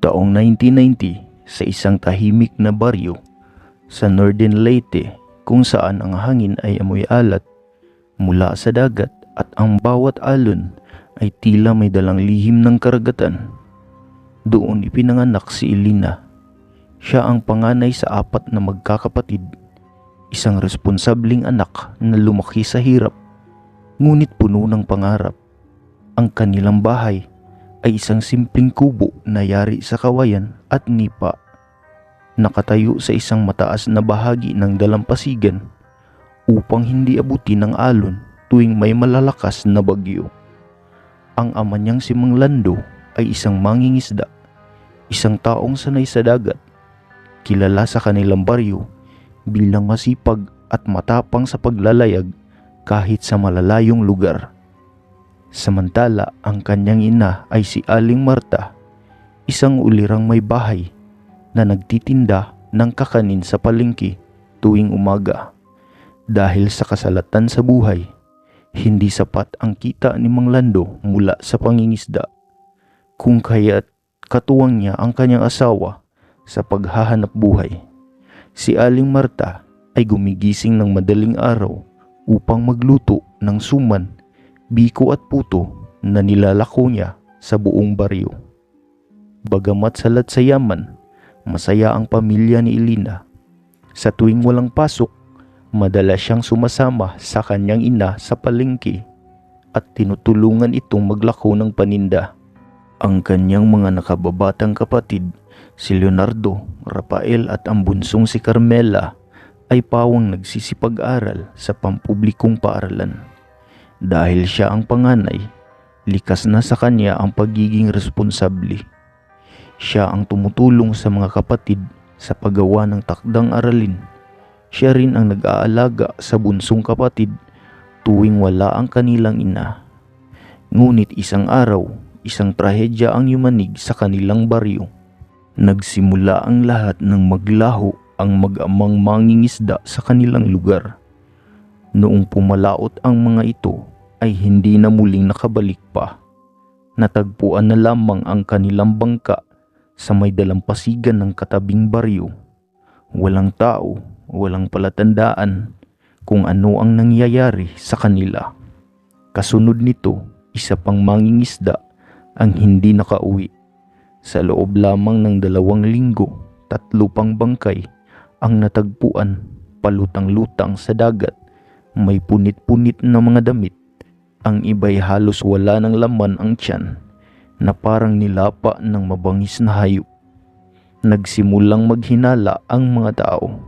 Taong 1990 sa isang tahimik na baryo sa Northern Leyte kung saan ang hangin ay amoy alat mula sa dagat at ang bawat alon ay tila may dalang lihim ng karagatan. Doon ipinanganak si Elina. Siya ang panganay sa apat na magkakapatid. Isang responsabling anak na lumaki sa hirap, ngunit puno ng pangarap. Ang kanilang bahay ay isang simpleng kubo na yari sa kawayan at nipa. Nakatayo sa isang mataas na bahagi ng dalampasigan upang hindi abutin ng alon tuwing may malalakas na bagyo. Ang ama niyang si Mang Lando ay isang mangingisda, isang taong sanay sa dagat, kilala sa kanilang baryo bilang masipag at matapang sa paglalayag kahit sa malalayong lugar. Samantala ang kanyang ina ay si Aling Marta, isang ulirang may bahay na nagtitinda ng kakanin sa palengke tuwing umaga. Dahil sa kasalatan sa buhay, hindi sapat ang kita ni Mang Lando mula sa pangingisda. Kung kaya't katuwang niya ang kanyang asawa sa paghahanap buhay. Si Aling Marta ay gumigising ng madaling araw upang magluto ng suman, biko at puto na nilalako niya sa buong baryo. Bagamat salat sa yaman, masaya ang pamilya ni Elina. Sa tuwing walang pasok, madalas siyang sumasama sa kanyang ina sa palengke at tinutulungan itong maglako ng paninda. Ang kanyang mga nakababatang kapatid, si Leonardo, Rafael at ang bunsong si Carmela ay pawang nagsisipag-aral sa pampublikong paaralan. Dahil siya ang panganay, likas na sa kanya ang pagiging responsable. Siya ang tumutulong sa mga kapatid sa paggawa ng takdang aralin. Siya rin ang nag-aalaga sa bunsong kapatid tuwing wala ang kanilang ina. Ngunit isang araw, isang trahedya ang yumanig sa kanilang baryo. Nagsimula ang lahat ng maglaho ang mag-amang mangingisda sa kanilang lugar. Noong pumalaot ang mga ito ay hindi na muling nakabalik pa. Natagpuan na lamang ang kanilang bangka sa may dalampasigan ng katabing baryo. Walang tao, walang palatandaan kung ano ang nangyayari sa kanila. Kasunod nito, isa pang mangingisda ang hindi nakauwi. Sa loob lamang ng dalawang linggo, tatlo pang bangkay ang natagpuan palutang-lutang sa dagat. May punit-punit na mga damit. Ang iba'y halos wala ng laman ang tiyan na parang nilapa ng mabangis na hayop. Nagsimulang maghinala ang mga tao.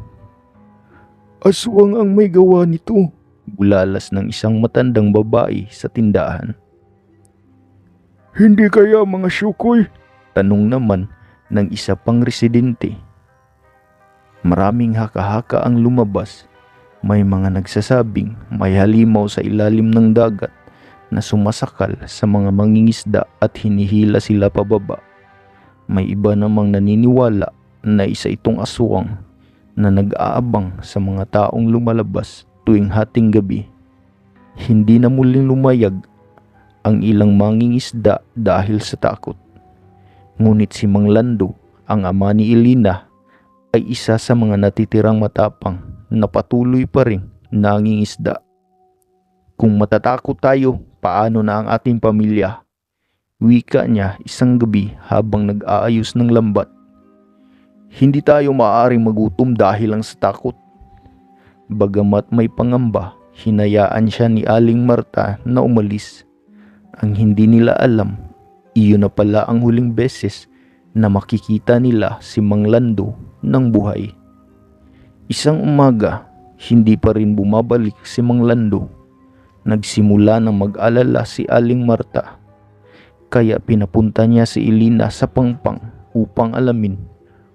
Aswang ang may gawa nito, bulalas ng isang matandang babae sa tindahan. Hindi kaya mga syukoy? Tanong naman ng isa pang residente. Maraming haka-haka ang lumabas. May mga nagsasabing may halimaw sa ilalim ng dagat na sumasakal sa mga mangingisda at hinihila sila pababa. May iba namang naniniwala na isa itong aswang na nag-aabang sa mga taong lumalabas tuwing hating gabi. Hindi na muling lumayag ang ilang mangingisda dahil sa takot. Ngunit si Mang Lando, ang ama ni Elina, ay isa sa mga natitirang matapang na patuloy pa rin nangingisda. Kung matatakot tayo, paano na ang ating pamilya? Wika niya isang gabi habang nag-aayos ng lambat. Hindi tayo maaaring magutom dahil lang sa takot. Bagamat may pangamba, hinayaan siya ni Aling Marta na umalis. Ang hindi nila alam, iyon na pala ang huling beses na makikita nila si Mang Lando ng buhay. Isang umaga, hindi pa rin bumabalik si Mang Lando. Nagsimula ng mag-alala si Aling Marta. Kaya pinapunta niya si Elina sa pangpang upang alamin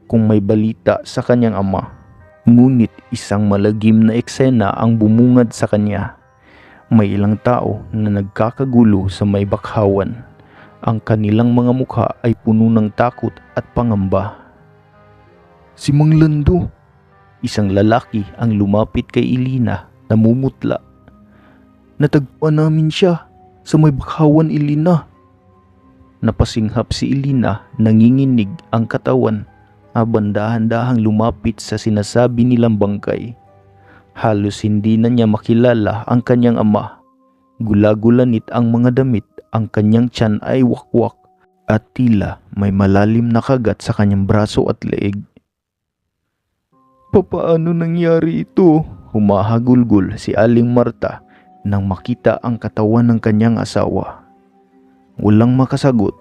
kung may balita sa kanyang ama. Ngunit isang malagim na eksena ang bumungad sa kanya. May ilang tao na nagkakagulo sa may bakhawan. Ang kanilang mga mukha ay puno ng takot at pangamba. Si Mang Lando, isang lalaki ang lumapit kay Elina na mumutla. Natagpuan namin siya sa may bakhawan Elina. Napasinghap si Elina, nanginginig ang katawan habang dahan-dahang lumapit sa sinasabi nilang bangkay. Halos hindi na niya makilala ang kanyang ama. Gulagulanit ang mga damit, ang kanyang tiyan ay wakwak at tila may malalim na kagat sa kanyang braso at leeg. Papaano nangyari ito? Humahagulgol si Aling Marta nang makita ang katawan ng kanyang asawa. Walang makasagot,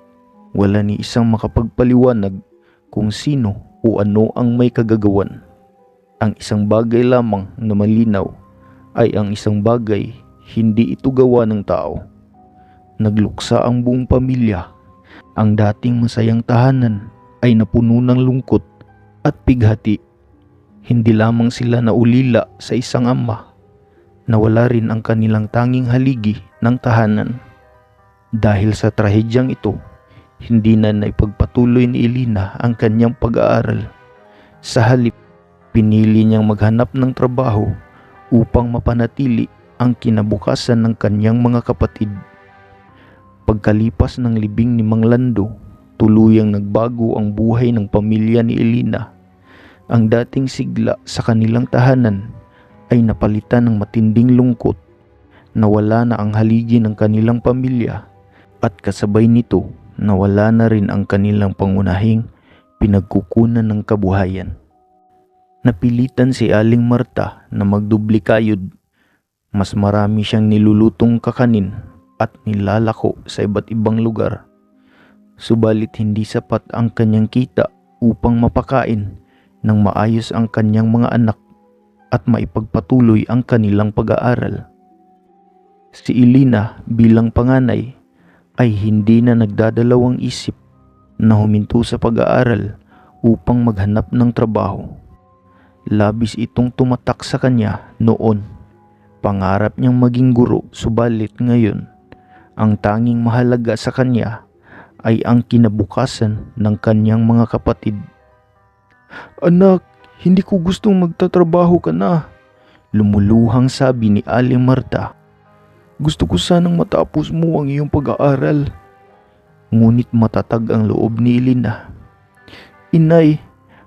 wala ni isang makapagpaliwanag kung sino o ano ang may kagagawan. Ang isang bagay lamang na malinaw ay ang isang bagay hindi ito gawa ng tao. Nagluksa ang buong pamilya. Ang dating masayang tahanan ay napuno ng lungkot at pighati. Hindi lamang sila naulila sa isang ama. Nawala rin ang kanilang tanging haligi ng tahanan. Dahil sa trahedyang ito, hindi na naipagpatuloy ni Elina ang kanyang pag-aaral. Sa halip, pinili niyang maghanap ng trabaho upang mapanatili ang kinabukasan ng kanyang mga kapatid. Pagkalipas ng libing ni Mang Lando, tuluyang nagbago ang buhay ng pamilya ni Elina. Ang dating sigla sa kanilang tahanan ay napalitan ng matinding lungkot. Nawala na ang haligi ng kanilang pamilya at kasabay nito nawala na rin ang kanilang pangunahing pinagkukunan ng kabuhayan. Napilitan si Aling Marta na magdubli. Mas marami siyang nilulutong kakanin at nilalako sa iba't ibang lugar. Subalit hindi sapat ang kanyang kita upang mapakain ng maayos ang kanyang mga anak at maipagpatuloy ang kanilang pag-aaral. Si Elina bilang panganay ay hindi na nagdadalawang isip na huminto sa pag-aaral upang maghanap ng trabaho. Labis itong tumatak sa kanya noon. Pangarap niyang maging guro subalit ngayon ang tanging mahalaga sa kanya ay ang kinabukasan ng kanyang mga kapatid. Anak, hindi ko gustong magtatrabaho ka na. Lumuluhang sabi ni Aling Marta. Gusto ko sanang matapos mo ang iyong pag-aaral. Ngunit matatag ang loob ni Elina. Inay,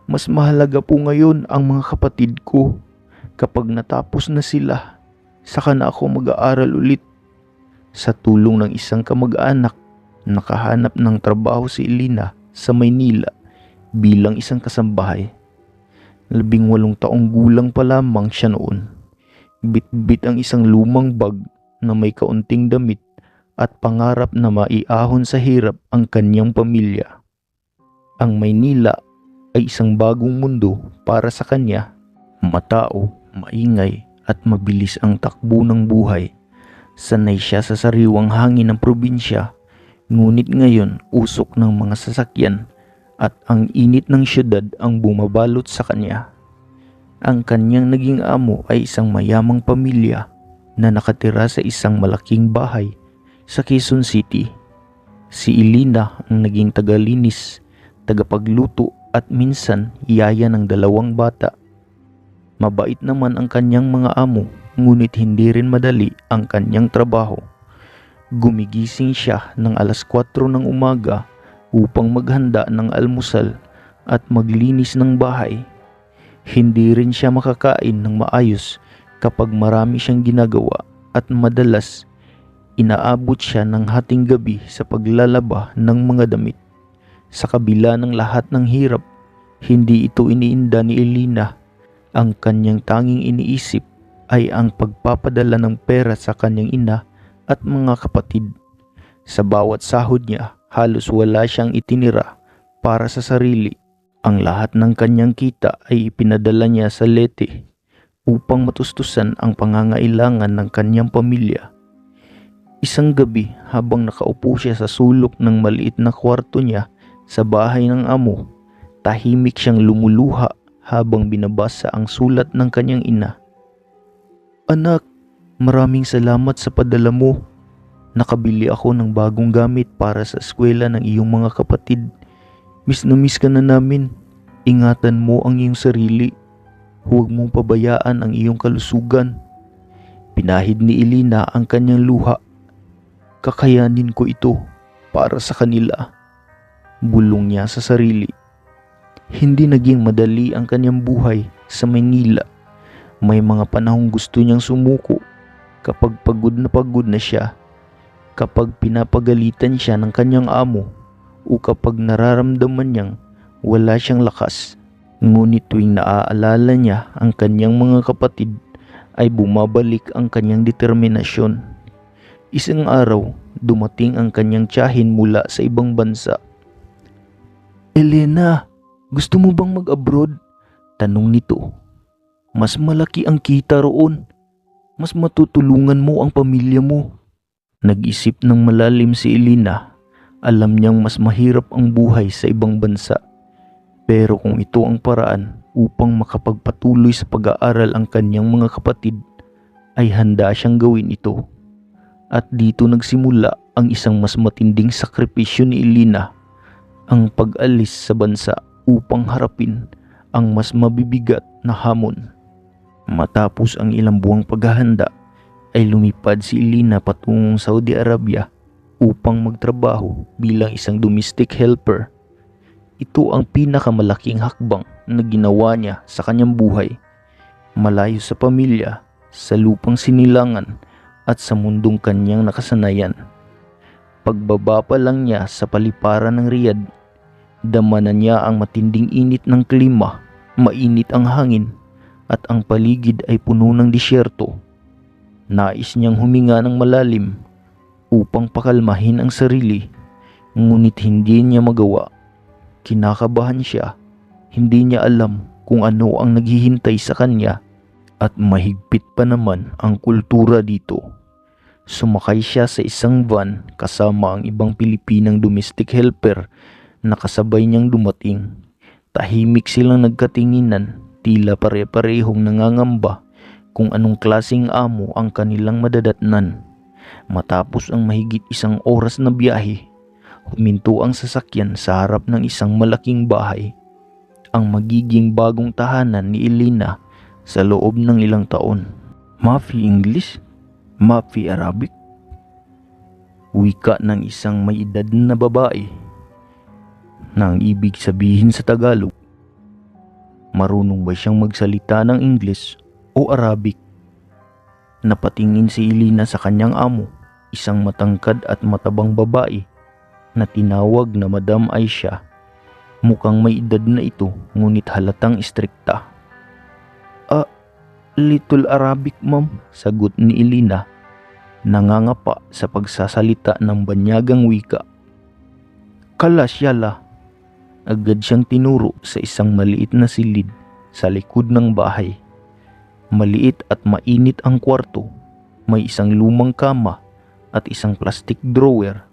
mas mahalaga po ngayon ang mga kapatid ko. Kapag natapos na sila, saka na ako mag-aaral ulit. Sa tulong ng isang kamag-anak, nakahanap ng trabaho si Elina sa Maynila bilang isang kasambahay. Labing walong taong gulang pa lamang siya noon. Bit-bit ang isang lumang bag na may kaunting damit at pangarap na maiahon sa hirap ang kanyang pamilya. Ang Maynila ay isang bagong mundo para sa kanya. Matao, maingay at mabilis ang takbo ng buhay. Sanay siya sa sariwang hangin ng probinsya, ngunit ngayon usok ng mga sasakyan at ang init ng syudad ang bumabalot sa kanya. Ang kanyang naging amo ay isang mayamang pamilya na nakatira sa isang malaking bahay sa Quezon City. Si Elina ang naging tagalinis, tagapagluto at minsan yaya ng dalawang bata. Mabait naman ang kanyang mga amo ngunit hindi rin madali ang kanyang trabaho. Gumigising siya ng alas 4 ng umaga upang maghanda ng almusal at maglinis ng bahay. Hindi rin siya makakain ng maayos kapag marami siyang ginagawa at madalas inaabot siya ng hating gabi sa paglalaba ng mga damit. Sa kabila ng lahat ng hirap, hindi ito iniinda ni Elina. Ang kanyang tanging iniisip ay ang pagpapadala ng pera sa kanyang ina at mga kapatid. Sa bawat sahod niya, halos wala siyang itinira para sa sarili. Ang lahat ng kanyang kita ay ipinadala niya sa Leyte upang matustusan ang pangangailangan ng kanyang pamilya. Isang gabi habang nakaupo siya sa sulok ng maliit na kwarto niya sa bahay ng amo, tahimik siyang lumuluha habang binabasa ang sulat ng kanyang ina. Anak, maraming salamat sa padala mo. Nakabili ako ng bagong gamit para sa eskwela ng iyong mga kapatid. Miss na miss ka na namin. Ingatan mo ang iyong sarili. Huwag mong pabayaan ang iyong kalusugan. Pinahid ni Elina ang kanyang luha. Kakayanin ko ito. para sa kanila. Bulong niya sa sarili. Hindi naging madali ang kanyang buhay sa Maynila. May mga panahong gusto niyang sumuko kapag pagod na pagod na siya, kapag pinapagalitan siya ng kanyang amo, o kapag nararamdaman niyang wala siyang lakas. Ngunit tuwing naaalala niya ang kanyang mga kapatid, ay bumabalik ang kanyang determinasyon. Isang araw, dumating ang kanyang tiyahin mula sa ibang bansa. Elena, gusto mo bang mag-abroad? Tanong nito. Mas malaki ang kita roon. Mas matutulungan mo ang pamilya mo. Nag-isip ng malalim si Elena. Alam niyang mas mahirap ang buhay sa ibang bansa. Pero kung ito ang paraan upang makapagpatuloy sa pag-aaral ang kanyang mga kapatid, ay handa siyang gawin ito. At dito nagsimula ang isang mas matinding sakripisyo ni Elena, ang pag-alis sa bansa upang harapin ang mas mabibigat na hamon. Matapos ang ilang buwang paghahanda, ay lumipad si Elena patungong Saudi Arabia upang magtrabaho bilang isang domestic helper ito ang pinakamalaking hakbang na ginawa niya sa kanyang buhay. Malayo sa pamilya, sa lupang sinilangan at sa mundong kanyang nakasanayan. Pagbaba pa lang niya sa paliparan ng Riyadh, dama na niya ang matinding init ng klima, mainit ang hangin at ang paligid ay puno ng disyerto. Nais niyang huminga ng malalim upang pakalmahin ang sarili ngunit hindi niya magawa Kinakabahan siya. Hindi niya alam kung ano ang naghihintay sa kanya at mahigpit pa naman ang kultura dito. Sumakay siya sa isang van kasama ang ibang Pilipinang domestic helper na kasabay niyang dumating. Tahimik silang nagkatinginan, tila pare-parehong nangangamba kung anong klasing amo ang kanilang madadatnan. Matapos ang mahigit isang oras na biyahe, Huminto ang sasakyan sa harap ng isang malaking bahay. Ang magiging bagong tahanan ni Elena sa loob ng ilang taon. Mafi English? Mafi Arabic? Wika ng isang may edad na babae na ang ibig sabihin sa Tagalog. Marunong ba siyang magsalita ng English o Arabic? Napatingin si Elena sa kanyang amo, isang matangkad at matabang babae na tinawag na Madam Aisha. Mukhang may edad na ito ngunit halatang istrikta. Ah, little Arabic ma'am, sagot ni Elena. Nangangapa sa pagsasalita ng banyagang wika. Kalas yala. Agad siyang tinuro sa isang maliit na silid sa likod ng bahay. Maliit at mainit ang kwarto. May isang lumang kama at isang plastic drawer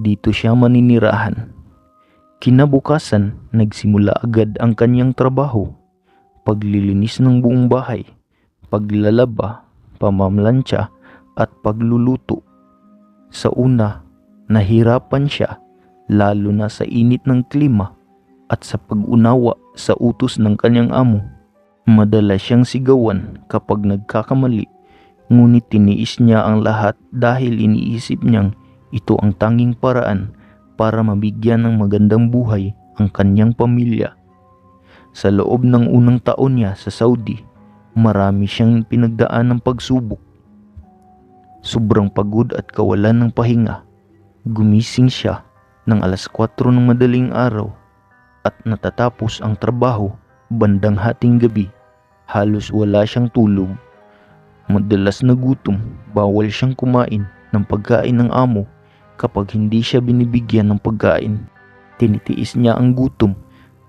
dito siya maninirahan. Kinabukasan, nagsimula agad ang kanyang trabaho. Paglilinis ng buong bahay, paglalaba, pamamlansya at pagluluto. Sa una, nahirapan siya lalo na sa init ng klima at sa pag-unawa sa utos ng kanyang amo. Madalas siyang sigawan kapag nagkakamali ngunit tiniis niya ang lahat dahil iniisip niyang ito ang tanging paraan para mabigyan ng magandang buhay ang kanyang pamilya. Sa loob ng unang taon niya sa Saudi, marami siyang pinagdaan ng pagsubok. Sobrang pagod at kawalan ng pahinga. Gumising siya ng alas 4 ng madaling araw at natatapos ang trabaho bandang hating gabi. Halos wala siyang tulog. Madalas na gutom, bawal siyang kumain ng pagkain ng amo kapag hindi siya binibigyan ng pagkain. Tinitiis niya ang gutom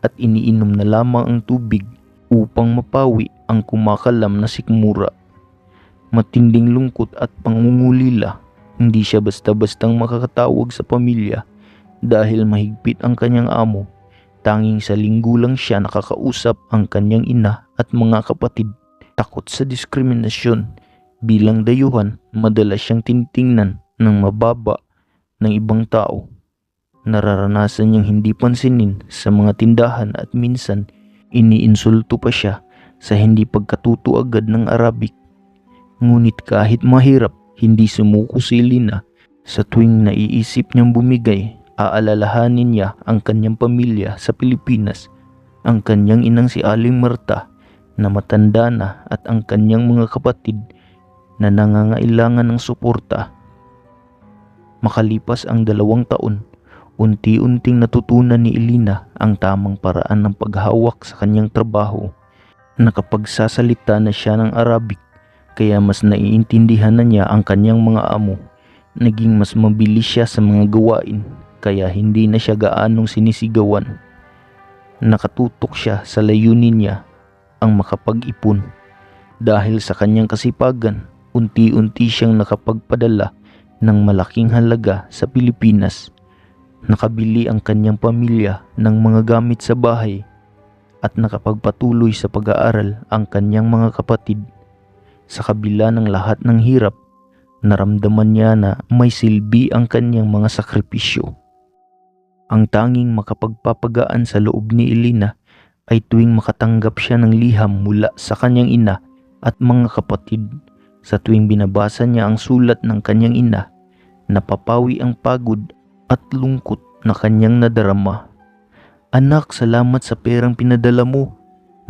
at iniinom na lamang ang tubig upang mapawi ang kumakalam na sikmura. Matinding lungkot at pangungulila, hindi siya basta-bastang makakatawag sa pamilya dahil mahigpit ang kanyang amo. Tanging sa linggo lang siya nakakausap ang kanyang ina at mga kapatid. Takot sa diskriminasyon, bilang dayuhan madalas siyang tinitingnan ng mababa ng ibang tao. Nararanasan niyang hindi pansinin sa mga tindahan at minsan iniinsulto pa siya sa hindi pagkatuto agad ng Arabic. Ngunit kahit mahirap, hindi sumuko si Lina Sa tuwing naiisip niyang bumigay, aalalahanin niya ang kanyang pamilya sa Pilipinas, ang kanyang inang si Aling Marta na matanda na at ang kanyang mga kapatid na nangangailangan ng suporta. Makalipas ang dalawang taon, unti-unting natutunan ni Elina ang tamang paraan ng paghawak sa kanyang trabaho. Nakapagsasalita na siya ng Arabic kaya mas naiintindihan na niya ang kanyang mga amo. Naging mas mabilis siya sa mga gawain kaya hindi na siya gaanong sinisigawan. Nakatutok siya sa layunin niya ang makapag-ipon. Dahil sa kanyang kasipagan, unti-unti siyang nakapagpadala ng malaking halaga sa Pilipinas. Nakabili ang kanyang pamilya ng mga gamit sa bahay at nakapagpatuloy sa pag-aaral ang kanyang mga kapatid. Sa kabila ng lahat ng hirap, naramdaman niya na may silbi ang kanyang mga sakripisyo. Ang tanging makapagpapagaan sa loob ni Elena ay tuwing makatanggap siya ng liham mula sa kanyang ina at mga kapatid. Sa tuwing binabasa niya ang sulat ng kanyang ina, napapawi ang pagod at lungkot na kanyang nadarama. Anak, salamat sa perang pinadala mo.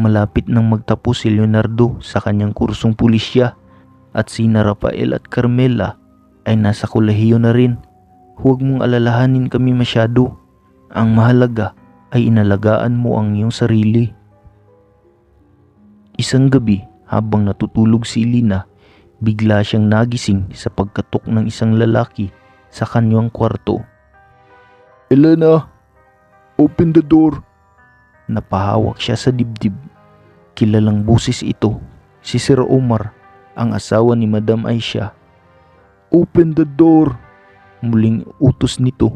Malapit nang magtapos si Leonardo sa kanyang kursong pulisya at sina Rafael at Carmela ay nasa kolehiyo na rin. Huwag mong alalahanin kami masyado. Ang mahalaga ay inalagaan mo ang iyong sarili. Isang gabi habang natutulog si Lina, bigla siyang nagising sa pagkatok ng isang lalaki sa kanyang kwarto. Elena, open the door. Napahawak siya sa dibdib. Kilalang busis ito, si Sir Omar, ang asawa ni Madam Aisha. Open the door. Muling utos nito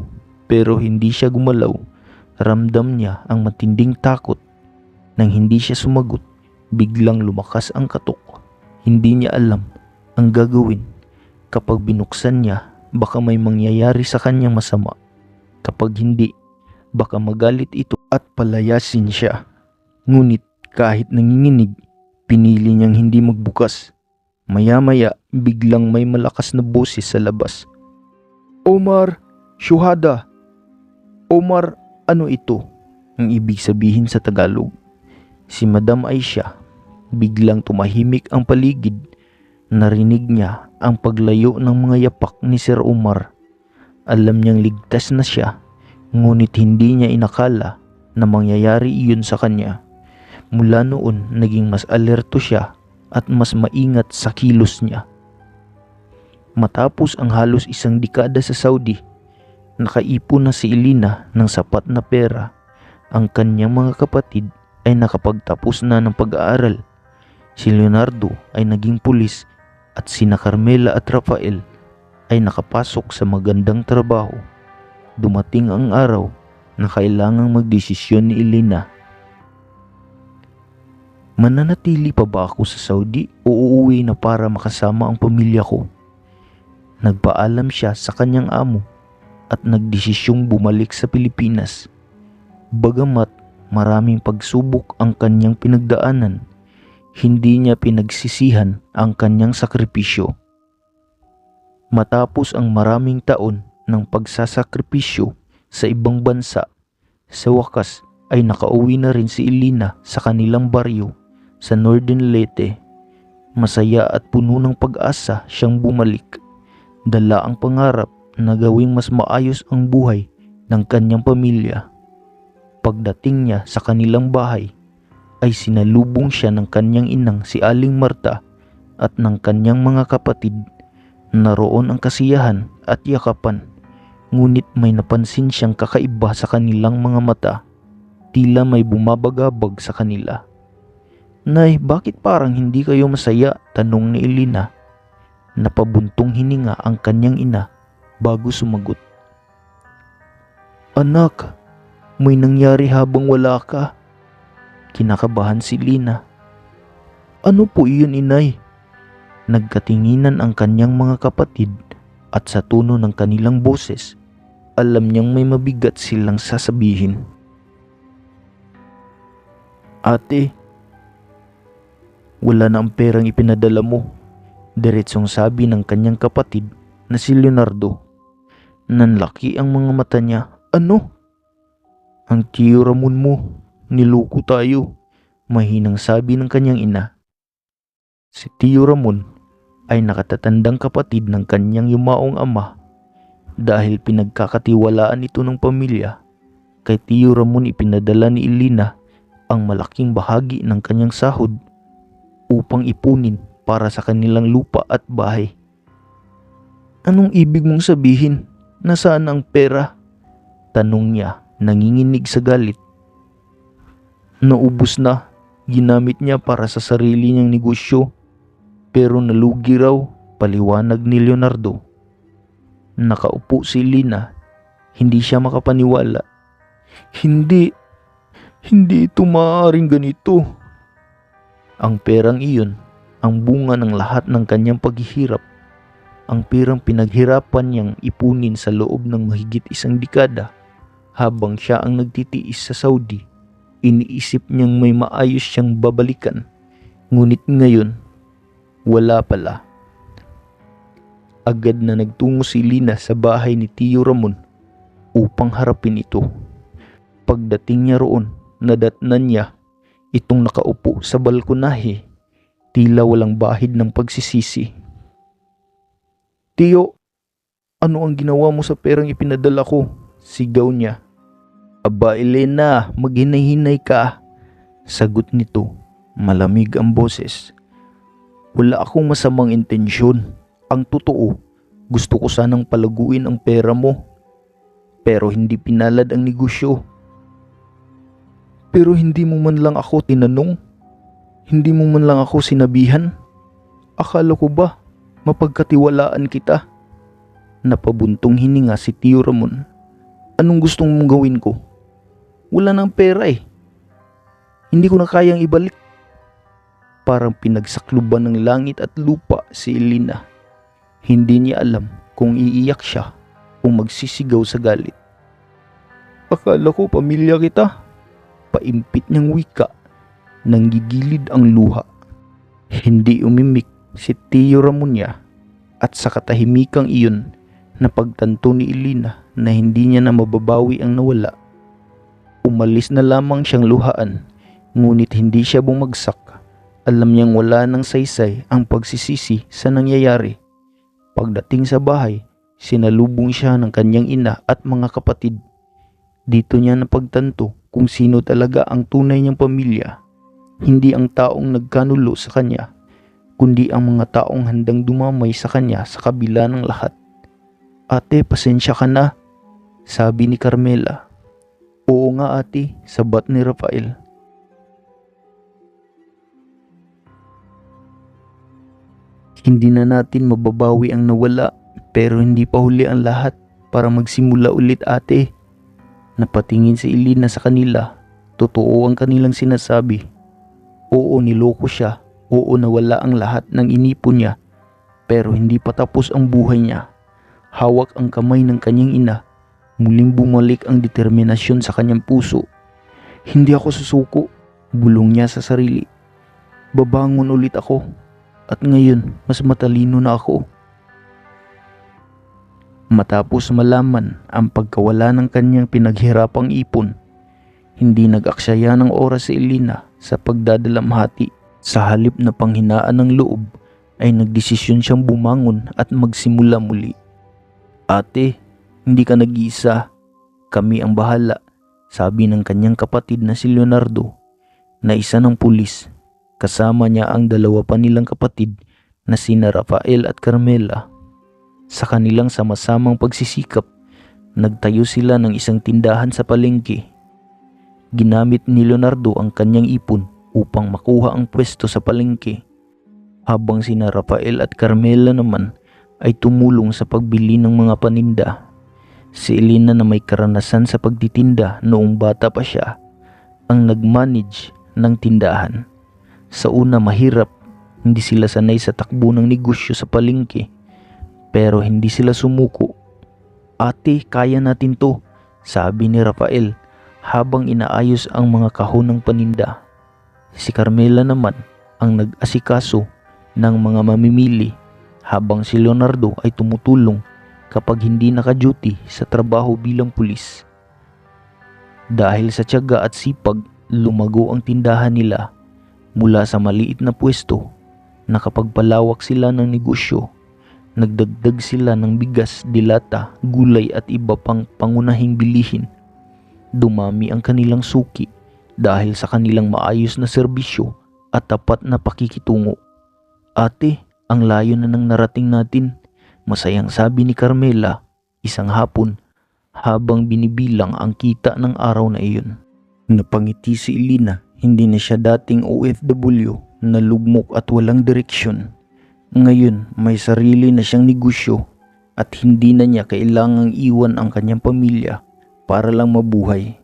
pero hindi siya gumalaw. Ramdam niya ang matinding takot. Nang hindi siya sumagot, biglang lumakas ang katok. Hindi niya alam ang gagawin. Kapag binuksan niya, baka may mangyayari sa kanyang masama. Kapag hindi, baka magalit ito at palayasin siya. Ngunit kahit nanginginig, pinili niyang hindi magbukas. Maya-maya, biglang may malakas na boses sa labas. Omar, Shuhada. Omar, ano ito? Ang ibig sabihin sa Tagalog. Si Madam Aisha, biglang tumahimik ang paligid. Narinig niya ang paglayo ng mga yapak ni Sir Omar. Alam niyang ligtas na siya, ngunit hindi niya inakala na mangyayari iyon sa kanya. Mula noon, naging mas alerto siya at mas maingat sa kilos niya. Matapos ang halos isang dekada sa Saudi, nakaipon na si Elena ng sapat na pera. Ang kanyang mga kapatid ay nakapagtapos na ng pag-aaral. Si Leonardo ay naging pulis at sina Carmela at Rafael ay nakapasok sa magandang trabaho. Dumating ang araw na kailangang magdesisyon ni Elena. Mananatili pa ba ako sa Saudi o uuwi na para makasama ang pamilya ko? Nagpaalam siya sa kanyang amo at nagdesisyong bumalik sa Pilipinas. Bagamat maraming pagsubok ang kanyang pinagdaanan, hindi niya pinagsisihan ang kanyang sakripisyo. Matapos ang maraming taon ng pagsasakripisyo sa ibang bansa, sa wakas ay nakauwi na rin si Elena sa kanilang baryo sa Northern Leyte. Masaya at puno ng pag-asa siyang bumalik dala ang pangarap na gawing mas maayos ang buhay ng kanyang pamilya. Pagdating niya sa kanilang bahay, ay sinalubong siya ng kanyang inang si Aling Marta at ng kanyang mga kapatid. Naroon ang kasiyahan at yakapan, ngunit may napansin siyang kakaiba sa kanilang mga mata. Tila may bumabagabag sa kanila. Nay, bakit parang hindi kayo masaya? Tanong ni Elena Napabuntong hininga ang kanyang ina bago sumagot. Anak, may nangyari habang wala ka. Kinakabahan si Lina. Ano po iyon inay? Nagkatinginan ang kanyang mga kapatid at sa tono ng kanilang boses, alam niyang may mabigat silang sasabihin. Ate, wala na ang perang ipinadala mo Diretsong sabi ng kanyang kapatid na si Leonardo. Nanlaki ang mga mata niya. Ano? Ang tiyo mo. Niluko tayo. Mahinang sabi ng kanyang ina. Si Tiyo Ramon ay nakatatandang kapatid ng kanyang yumaong ama dahil pinagkakatiwalaan ito ng pamilya. Kay Tiyo Ramon ipinadala ni Elena ang malaking bahagi ng kanyang sahod upang ipunin para sa kanilang lupa at bahay. Anong ibig mong sabihin? Nasaan ang pera? Tanong niya, nanginginig sa galit. Naubos na, ginamit niya para sa sarili niyang negosyo. Pero nalugi raw, paliwanag ni Leonardo. Nakaupo si Lina, hindi siya makapaniwala. Hindi, hindi ito maaaring ganito. Ang perang iyon, ang bunga ng lahat ng kanyang paghihirap. Ang perang pinaghirapan niyang ipunin sa loob ng mahigit isang dekada habang siya ang nagtitiis sa Saudi. Iniisip niyang may maayos siyang babalikan. Ngunit ngayon, wala pala. Agad na nagtungo si Lina sa bahay ni Tio Ramon upang harapin ito. Pagdating niya roon, nadatnan niya itong nakaupo sa balkonahe, tila walang bahid ng pagsisisi. Tio, ano ang ginawa mo sa perang ipinadala ko? Sigaw niya. Aba Elena, maghinay-hinay ka. Sagot nito, malamig ang boses. Wala akong masamang intensyon. Ang totoo, gusto ko sanang palaguin ang pera mo. Pero hindi pinalad ang negosyo. Pero hindi mo man lang ako tinanong? Hindi mo man lang ako sinabihan? Akala ko ba mapagkatiwalaan kita? Napabuntong hininga si Tio Ramon. Anong gustong mong gawin ko? Wala nang pera eh. Hindi ko na kayang ibalik. Parang pinagsakluban ng langit at lupa si Elena. Hindi niya alam kung iiyak siya o magsisigaw sa galit. Akala ko pamilya kita. Paimpit niyang wika. Nanggigilid ang luha. Hindi umimik si Tio Ramonia at sa katahimikang iyon na pagtanto ni Elena na hindi niya na mababawi ang nawala. Umalis na lamang siyang luhaan ngunit hindi siya bumagsak. Alam niyang wala ng saysay ang pagsisisi sa nangyayari. Pagdating sa bahay, sinalubong siya ng kanyang ina at mga kapatid. Dito niya napagtanto kung sino talaga ang tunay niyang pamilya. Hindi ang taong nagkanulo sa kanya, kundi ang mga taong handang dumamay sa kanya sa kabila ng lahat. Ate, pasensya ka na, sabi ni Carmela. Oo nga ate, sabat ni Rafael. Hindi na natin mababawi ang nawala pero hindi pa huli ang lahat para magsimula ulit ate. Napatingin si Elena sa kanila. Totoo ang kanilang sinasabi. Oo niloko siya. Oo nawala ang lahat ng inipon niya. Pero hindi pa tapos ang buhay niya. Hawak ang kamay ng kanyang ina. Muling bumalik ang determinasyon sa kanyang puso. Hindi ako susuko. Bulong niya sa sarili. Babangon ulit ako. At ngayon, mas matalino na ako. Matapos malaman ang pagkawala ng kanyang pinaghirapang ipon, hindi nag-aksaya ng oras si Elena sa pagdadalamhati. Sa halip na panghinaan ng loob, ay nagdesisyon siyang bumangon at magsimula muli. Ate, hindi ka nag-iisa. Kami ang bahala, sabi ng kanyang kapatid na si Leonardo, na isa ng pulis. Kasama niya ang dalawa pa nilang kapatid na sina Rafael at Carmela. Sa kanilang sama-samang pagsisikap, nagtayo sila ng isang tindahan sa palengke. Ginamit ni Leonardo ang kanyang ipon upang makuha ang pwesto sa palengke, habang sina Rafael at Carmela naman ay tumulong sa pagbili ng mga paninda. Si Elena na may karanasan sa pagtitinda noong bata pa siya, ang nag-manage ng tindahan. Sa una mahirap, hindi sila sanay sa takbo ng negosyo sa palengke pero hindi sila sumuko. Ate, kaya natin to, sabi ni Rafael habang inaayos ang mga kahon ng paninda. Si Carmela naman ang nag-asikaso ng mga mamimili habang si Leonardo ay tumutulong kapag hindi naka-duty sa trabaho bilang pulis. Dahil sa tiyaga at sipag, lumago ang tindahan nila mula sa maliit na pwesto, nakapagpalawak sila ng negosyo, nagdagdag sila ng bigas, dilata, gulay at iba pang pangunahing bilihin. Dumami ang kanilang suki dahil sa kanilang maayos na serbisyo at tapat na pakikitungo. Ate, ang layo na nang narating natin, masayang sabi ni Carmela isang hapon habang binibilang ang kita ng araw na iyon. Napangiti si Elena, hindi na siya dating OFW na lugmok at walang direksyon. Ngayon, may sarili na siyang negosyo at hindi na niya kailangang iwan ang kanyang pamilya para lang mabuhay.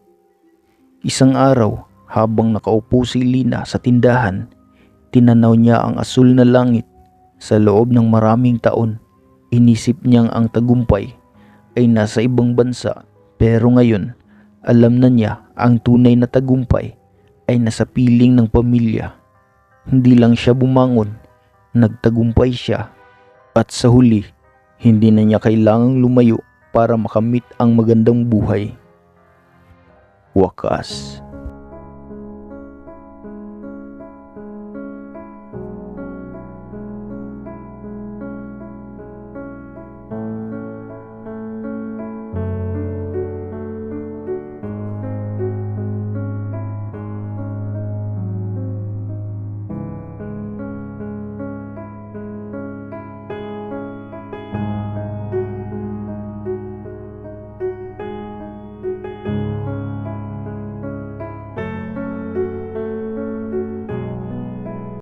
Isang araw, habang nakaupo si Elena sa tindahan, tinanaw niya ang asul na langit sa loob ng maraming taon. Inisip niyang ang tagumpay ay nasa ibang bansa pero ngayon alam na niya ang tunay na tagumpay ay nasa piling ng pamilya. Hindi lang siya bumangon, nagtagumpay siya. At sa huli, hindi na niya kailangang lumayo para makamit ang magandang buhay. Wakas.